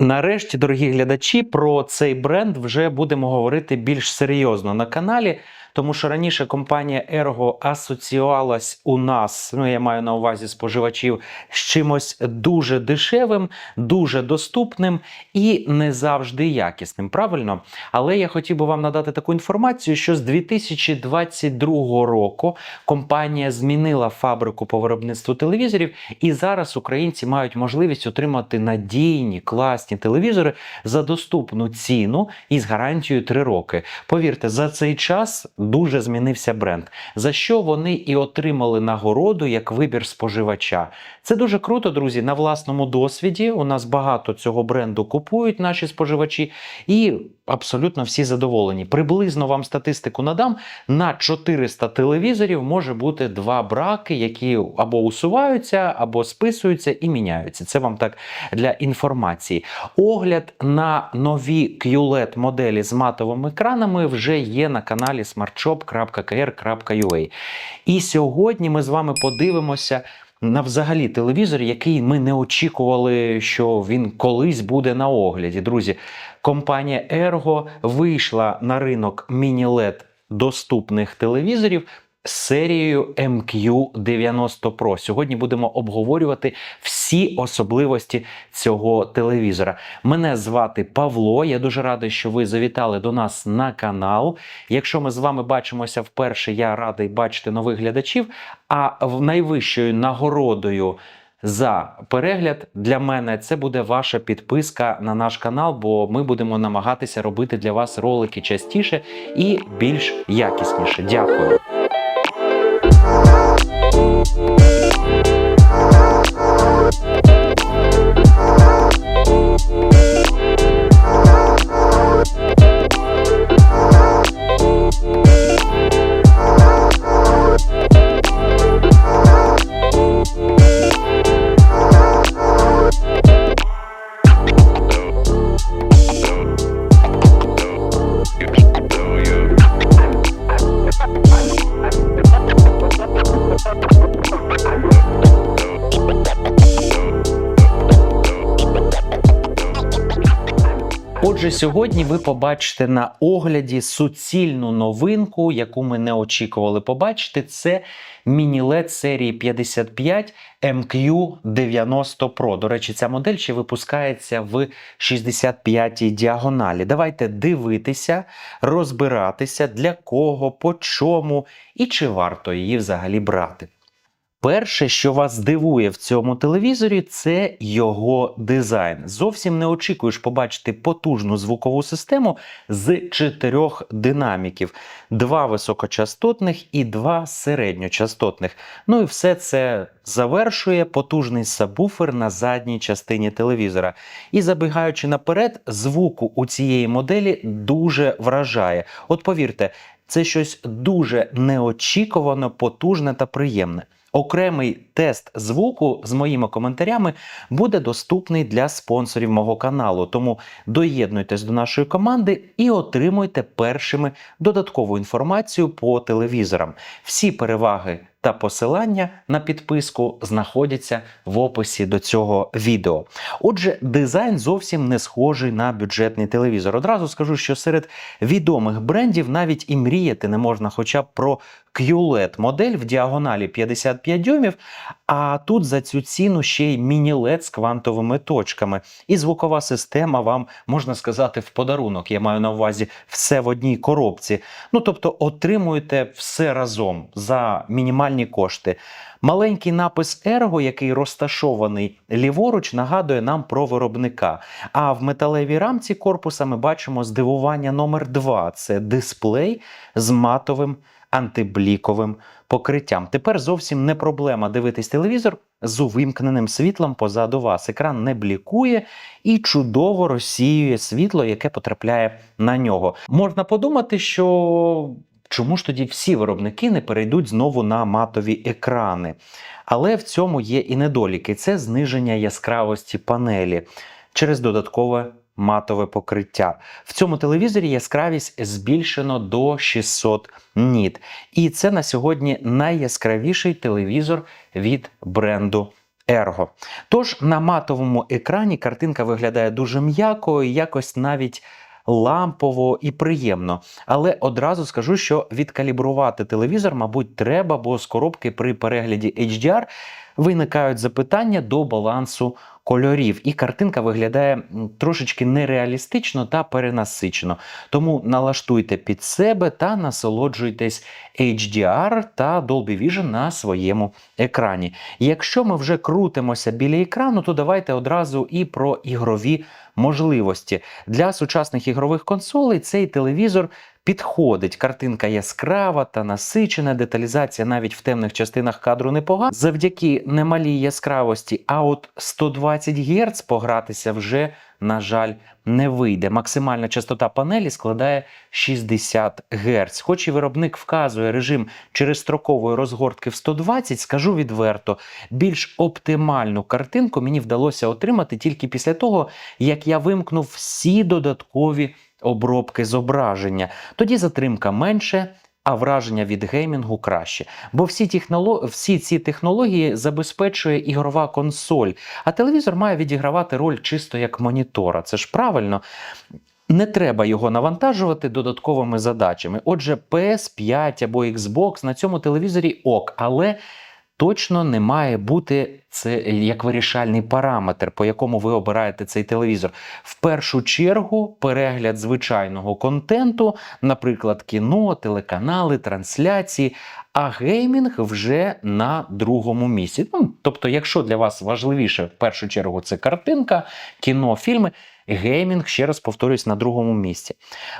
Нарешті, дорогі глядачі, про цей бренд вже будемо говорити більш серйозно на каналі, тому що раніше компанія Ergo асоціювалась у нас, ну я маю на увазі споживачів, з чимось дуже дешевим, дуже доступним і не завжди якісним. Правильно? Але я хотів би вам надати таку інформацію, що з 2022 року компанія змінила фабрику по виробництву телевізорів, і зараз українці мають можливість отримати надійні, класні телевізори за доступну ціну і з гарантією 3 роки. Повірте, за цей час дуже змінився бренд, за що вони і отримали нагороду як вибір споживача. Це дуже круто, друзі. На власному досвіді у нас багато цього бренду купують наші споживачі, і абсолютно всі задоволені. Приблизно вам статистику надам. На 400 телевізорів може бути два браки, які або усуваються, або списуються і міняються. Це вам так для інформації. Огляд на нові QLED моделі з матовими екранами вже є на каналі smartshop.kr.ua. І сьогодні ми з вами подивимося. На взагалі телевізор, який ми не очікували, що він колись буде на огляді. Друзі, компанія Ergo вийшла на ринок міні-LED доступних телевізорів серією MQ90 Pro. Сьогодні будемо обговорювати всі особливості цього телевізора. Мене звати Павло. Я дуже радий, що ви завітали до нас на канал. Якщо ми з вами бачимося вперше, я радий бачити нових глядачів. А найвищою нагородою. За перегляд для мене це буде ваша підписка на наш канал, бо ми будемо намагатися робити для вас ролики частіше і більш якісніше. Дякую. Сьогодні ви побачите на огляді суцільну новинку, яку ми не очікували побачити. Це міні-LED серії 55 MQ90 Pro. До речі, ця модель ще випускається в 65-й діагоналі. Давайте дивитися, розбиратися, для кого, по чому і чи варто її взагалі брати. Перше, що вас здивує в цьому телевізорі, це його дизайн. Зовсім не очікуєш побачити потужну звукову систему з чотирьох динаміків: два високочастотних і два середньочастотних. Ну і все це завершує потужний сабвуфер на задній частині телевізора. І забігаючи наперед, звуку у цієї моделі дуже вражає. От повірте, це щось дуже неочікувано, потужне та приємне. Окремий тест звуку з моїми коментарями буде доступний для спонсорів мого каналу. Тому доєднуйтесь до нашої команди і отримуйте першими додаткову інформацію по телевізорам. Всі переваги та посилання на підписку знаходяться в описі до цього відео. Отже, дизайн зовсім не схожий на бюджетний телевізор. Одразу скажу, що серед відомих брендів навіть і мріяти не можна, хоча б про QLED модель в діагоналі 55 дюймів. А тут за цю ціну ще й міні-LED з квантовими точками. І звукова система вам можна сказати в подарунок. Я маю на увазі все в одній коробці. Ну тобто отримуєте все разом за мінімальні кошти. Маленький напис Ergo, який розташований ліворуч, нагадує нам про виробника. А в металевій рамці корпуса ми бачимо здивування номер 2 це дисплей з матовим антибліковим покриттям. Тепер зовсім не проблема дивитись телевізор з увімкненим світлом позаду вас. Екран не блікує і чудово розсіює світло, яке потрапляє на нього. Можна подумати, що. Чому ж тоді всі виробники не перейдуть знову на матові екрани? Але в цьому є і недоліки: це зниження яскравості панелі через додаткове матове покриття. В цьому телевізорі яскравість збільшено до 600 ніт. І це на сьогодні найяскравіший телевізор від бренду Ergo. Тож на матовому екрані картинка виглядає дуже м'яко і якось навіть лампово і приємно. Але одразу скажу, що відкалібрувати телевізор, мабуть, треба, бо з коробки при перегляді HDR виникають запитання до балансу кольорів, і картинка виглядає трошечки нереалістично та перенасичено. Тому налаштуйте під себе та насолоджуйтесь HDR та Dolby Vision на своєму екрані. Якщо ми вже крутимося біля екрану, то давайте одразу і про ігрові можливості. Для сучасних ігрових консолей цей телевізор підходить. Картинка яскрава та насичена, деталізація навіть в темних частинах кадру непогана. Завдяки немалій яскравості, а от 120 Гц погратися вже, на жаль, не вийде. Максимальна частота панелі складає 60 Гц. Хоч і виробник вказує режим через строкової розгортки в 120, скажу відверто, більш оптимальну картинку мені вдалося отримати тільки після того, як я вимкнув всі додаткові обробки зображення. Тоді затримка менше. А враження від геймінгу краще. Бо всі, техноло... всі ці технології забезпечує ігрова консоль, а телевізор має відігравати роль чисто як монітора. Це ж правильно. Не треба його навантажувати додатковими задачами. Отже, PS5 або Xbox на цьому телевізорі ок, але точно не має бути це як вирішальний параметр, по якому ви обираєте цей телевізор. В першу чергу перегляд звичайного контенту, наприклад, кіно, телеканали, трансляції. А геймінг вже на другому місці. Ну, тобто, якщо для вас важливіше в першу чергу це картинка, кіно, фільми, геймінг, ще раз повторюсь, на другому місці.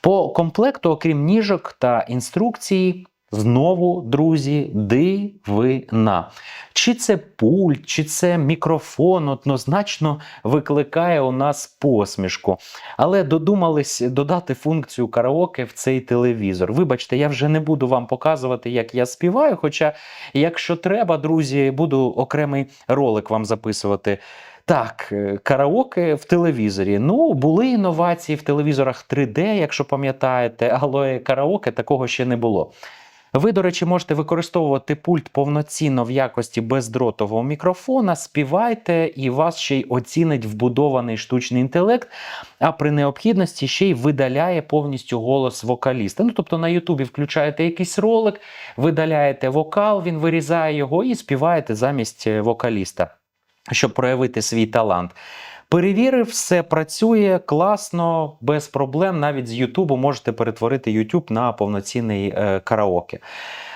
По комплекту, окрім ніжок та інструкцій, знову, друзі, дивина. Чи це пульт, чи це мікрофон, однозначно викликає у нас посмішку. Але додумались додати функцію караоке в цей телевізор. Вибачте, я вже не буду вам показувати, як я співаю. Хоча, якщо треба, друзі, буду окремий ролик вам записувати. Так, е, караоке в телевізорі. Ну, були інновації в телевізорах 3D, якщо пам'ятаєте, але караоке такого ще не було. Ви, до речі, можете використовувати пульт повноцінно в якості бездротового мікрофона, співайте, і вас ще й оцінить вбудований штучний інтелект, а при необхідності ще й видаляє повністю голос вокаліста. Ну, тобто на Ютубі включаєте якийсь ролик, видаляєте вокал, він вирізає його і співаєте замість е, вокаліста, щоб проявити свій талант. Перевірив, все працює класно, без проблем. Навіть з Ютубу можете перетворити YouTube на повноцінний е, караоке.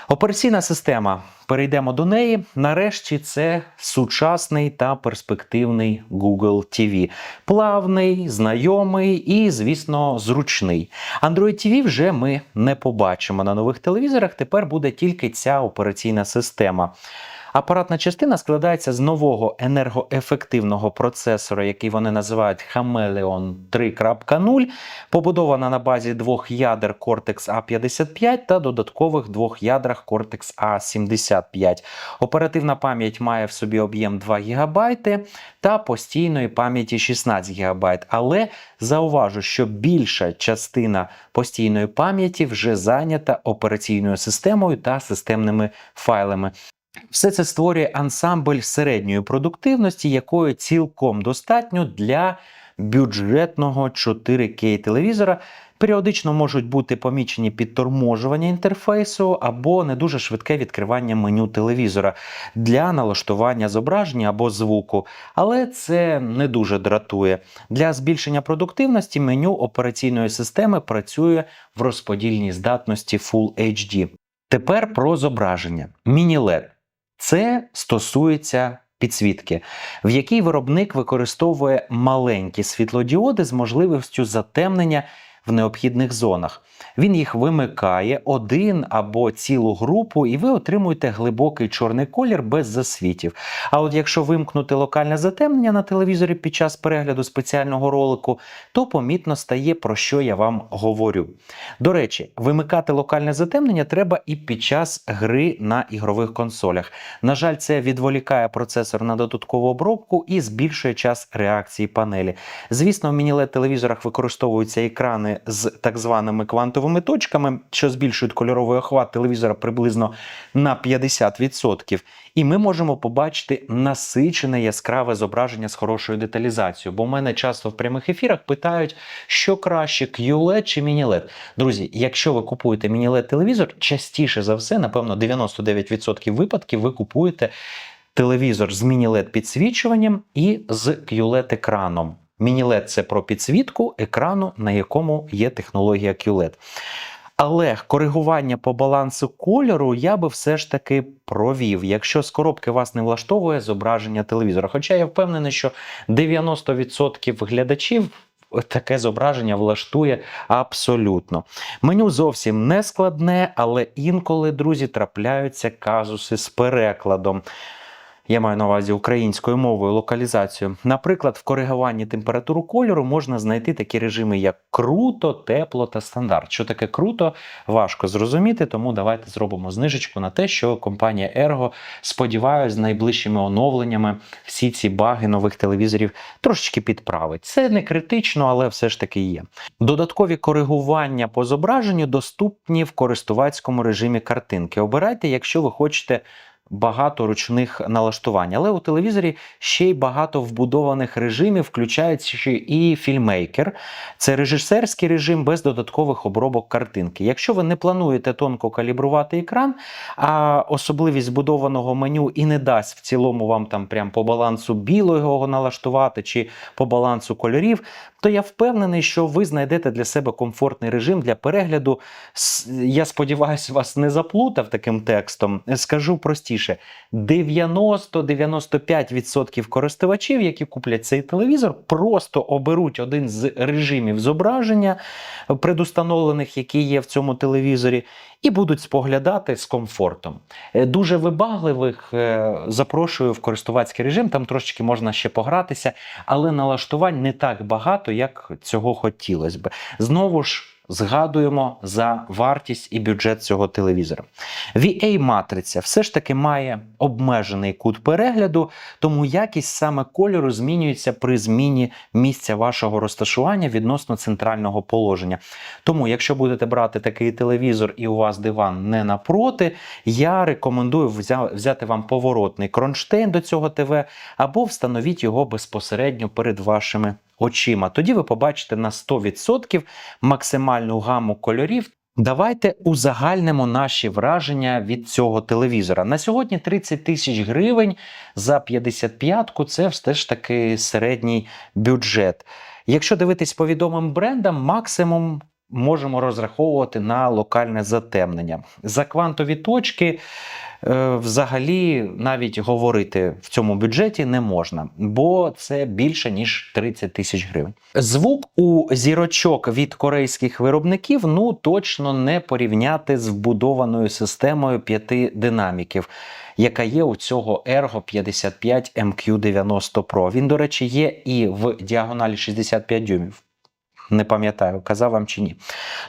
Операційна система. Перейдемо до неї. Нарешті це сучасний та перспективний Google TV. Плавний, знайомий і, звісно, зручний. Android TV вже ми не побачимо на нових телевізорах. Тепер буде тільки ця операційна система. Апаратна частина складається з нового енергоефективного процесора, який вони називають Chameleon 3.0, побудована на базі двох ядер Cortex A55 та додаткових двох ядрах Cortex A75. Оперативна пам'ять має в собі об'єм 2 ГБ та постійної пам'яті 16 ГБ. Але зауважу, що більша частина постійної пам'яті вже зайнята операційною системою та системними файлами. Все це створює ансамбль середньої продуктивності, якої цілком достатньо для бюджетного 4К телевізора. Періодично можуть бути помічені підторможування інтерфейсу або не дуже швидке відкривання меню телевізора для налаштування зображення або звуку, але це не дуже дратує. Для збільшення продуктивності меню операційної системи працює в розподільній здатності Full HD. Тепер про зображення. Міні-LED. Це стосується підсвітки, в якій виробник використовує маленькі світлодіоди з можливістю затемнення в необхідних зонах. Він їх вимикає один або цілу групу, і ви отримуєте глибокий чорний колір без засвітів. А от якщо вимкнути локальне затемнення на телевізорі під час перегляду спеціального ролику, то помітно стає, про що я вам говорю. До речі, вимикати локальне затемнення треба і під час гри на ігрових консолях. На жаль, це відволікає процесор на додаткову обробку і збільшує час реакції панелі. Звісно, в міні-LED телевізорах використовуються екрани з так званими квантовими точками, що збільшують кольоровий охват телевізора приблизно на 50%. І ми можемо побачити насичене яскраве зображення з хорошою деталізацією. Бо в мене часто в прямих ефірах питають, що краще QLED чи Mini-LED. Друзі, якщо ви купуєте Mini-LED телевізор, частіше за все, напевно, 99% випадків ви купуєте телевізор з Mini-LED підсвічуванням і з QLED екраном. Mini-LED – це про підсвітку екрану, на якому є технологія QLED. Але коригування по балансу кольору я би все ж таки провів, якщо з коробки вас не влаштовує зображення телевізора. Хоча я впевнений, що 90% глядачів таке зображення влаштує абсолютно. Меню зовсім не складне, але інколи, друзі, трапляються казуси з перекладом. Я маю на увазі українською мовою локалізацію. Наприклад, в коригуванні температуру кольору можна знайти такі режими, як круто, тепло та стандарт. Що таке круто, важко зрозуміти, тому давайте зробимо знижечку на те, що компанія Ergo, сподіваюся, з найближчими оновленнями всі ці баги нових телевізорів трошечки підправить. Це не критично, але все ж таки є. Додаткові коригування по зображенню доступні в користувацькому режимі картинки. Обирайте, якщо ви хочете багато ручних налаштувань. Але у телевізорі ще й багато вбудованих режимів, включаючи і фільмейкер. Це режисерський режим без додаткових обробок картинки. Якщо ви не плануєте тонко калібрувати екран, а особливість збудованого меню і не дасть в цілому вам там прям по балансу білого налаштувати чи по балансу кольорів, то я впевнений, що ви знайдете для себе комфортний режим для перегляду. Я сподіваюся, вас не заплутав таким текстом. Скажу простіше: 90-95% користувачів, які куплять цей телевізор, просто оберуть один з режимів зображення предустановлених, які є в цьому телевізорі, і будуть споглядати з комфортом. Е, Дуже вибагливих е, запрошую в користувацький режим. Там трошечки можна ще погратися, але налаштувань не так багато, як цього хотілося б. Знову ж. Згадуємо за вартість і бюджет цього телевізора. VA-матриця все ж таки має обмежений кут перегляду, тому якість саме кольору змінюється при зміні місця вашого розташування відносно центрального положення. Тому, якщо будете брати такий телевізор і у вас диван не напроти, я рекомендую взяти вам поворотний кронштейн до цього ТВ або встановіть його безпосередньо перед вашими очима. Тоді ви побачите на 100% максимальну гаму кольорів. Давайте узагальнимо наші враження від цього телевізора. На сьогодні 30 тисяч гривень за 55-ку це все ж таки середній бюджет. Якщо дивитись по відомим брендам, максимум можемо розраховувати на локальне затемнення. За квантові точки взагалі навіть говорити в цьому бюджеті не можна, бо це більше ніж 30 тисяч гривень. Звук у зірочок від корейських виробників ну точно не порівняти з вбудованою системою п'яти динаміків. Яка є у цього Ergo 55 MQ90 Pro. Він, до речі, є і в діагоналі 65 дюймів. Не пам'ятаю, казав вам чи ні.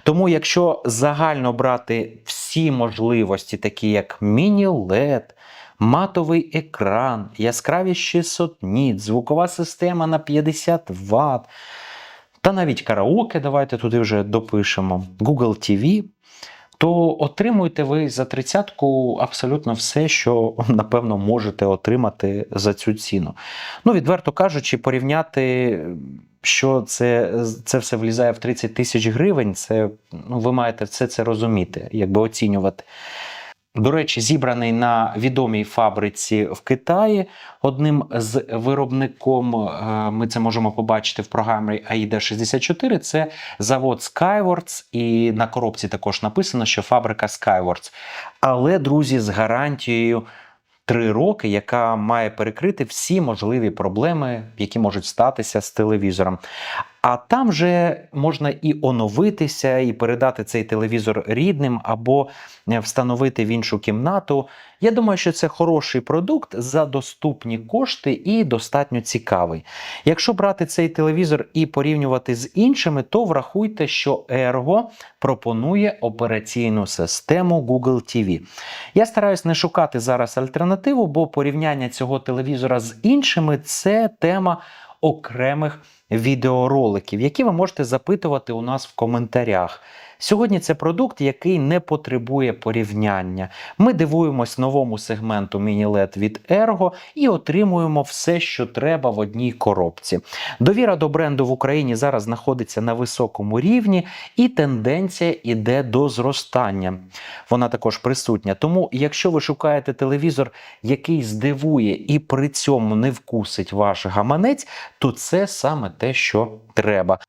Тому, якщо загально брати всі можливості, такі як міні-LED, матовий екран, яскравість 600 ніт, звукова система на 50 Вт, та навіть караоке, давайте туди вже допишемо, Google TV, то отримуєте ви за тридцятку абсолютно все, що напевно можете отримати за цю ціну. Ну, відверто кажучи, порівняти, що це, це все влізає в 30 тисяч гривень, це ну, ви маєте все це розуміти, якби оцінювати. До речі, зібраний на відомій фабриці в Китаї одним з виробником. е, Ми це можемо побачити в програмі AIDA 64. Це завод Skywords, і на коробці також написано, що фабрика Skywords. Але, друзі, з гарантією. Три роки, яка має перекрити всі можливі проблеми, які можуть статися з телевізором. А там же можна і оновитися, і передати цей телевізор рідним, або е, встановити в іншу кімнату. Я думаю, що це хороший продукт за доступні кошти і достатньо цікавий. Якщо брати цей телевізор і порівнювати з іншими, то врахуйте, що Ergo пропонує операційну систему Google TV. Я стараюсь не шукати зараз альтернативу, бо порівняння цього телевізора з іншими це тема окремих відеороликів, які ви можете запитувати у нас в коментарях. Сьогодні це продукт, який не потребує порівняння. Ми дивуємось новому сегменту міні-LED від Ergo і отримуємо все, що треба в одній коробці. Довіра до бренду в Україні зараз знаходиться на високому рівні, і тенденція іде до зростання. Вона також присутня. Тому, якщо ви шукаєте телевізор, який здивує і при цьому не вкусить ваш гаманець, то це саме те, що треба.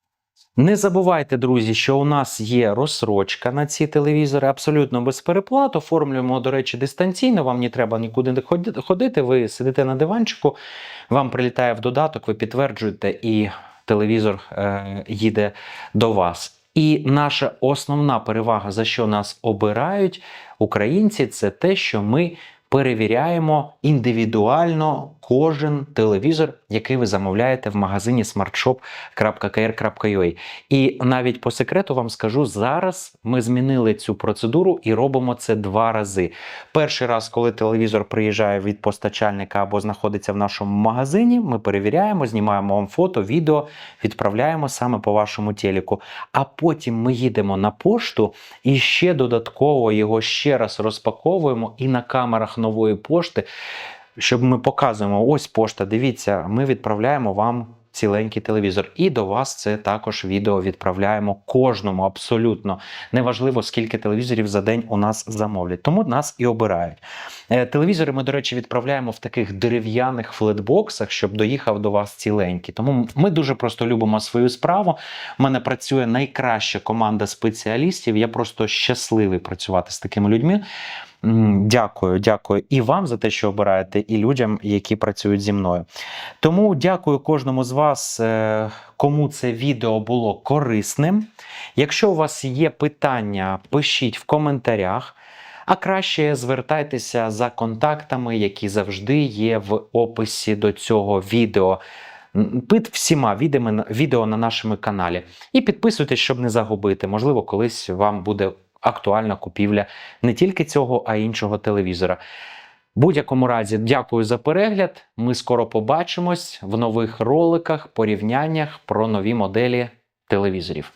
Не забувайте, друзі, що у нас є розсрочка на ці телевізори абсолютно без переплат. Оформлюємо, до речі, дистанційно. Вам не треба нікуди не ходити. Ви сидите на диванчику, вам прилітає в додаток, ви підтверджуєте, і телевізор е, їде до вас. І наша основна перевага, за що нас обирають українці, це те, що ми перевіряємо індивідуально кожен телевізор, який ви замовляєте в магазині smartshop.kr.ua. І навіть по секрету вам скажу, зараз ми змінили цю процедуру і робимо це два рази. Перший раз, коли телевізор приїжджає від постачальника або знаходиться в нашому магазині, ми перевіряємо, знімаємо вам фото, відео, відправляємо саме по вашому телеку. А потім ми їдемо на пошту і ще додатково його ще раз розпаковуємо і на камерах нової пошти, щоб ми показуємо: ось пошта, дивіться, ми відправляємо вам. Ціленький телевізор, і до вас це також відео відправляємо кожному абсолютно неважливо, скільки телевізорів за день у нас замовлять. Тому нас і обирають. Е, Телевізори ми, до речі, відправляємо в таких дерев'яних флетбоксах, щоб доїхав до вас ціленький. Тому ми дуже просто любимо свою справу. У мене працює найкраща команда спеціалістів. Я просто щасливий працювати з такими людьми. Дякую, дякую і вам за те, що обираєте, і людям, які працюють зі мною. Тому дякую кожному з вас, е, кому це відео було корисним. Якщо у вас є питання, пишіть в коментарях. А краще звертайтеся за контактами, які завжди є в описі до цього відео. Під всіма відео на нашому каналі. І підписуйтесь, щоб не загубити. Можливо, колись вам буде актуальна купівля не тільки цього, а й іншого телевізора. Будь-якому разі, дякую за перегляд. Ми скоро побачимось в нових роликах, порівняннях про нові моделі телевізорів.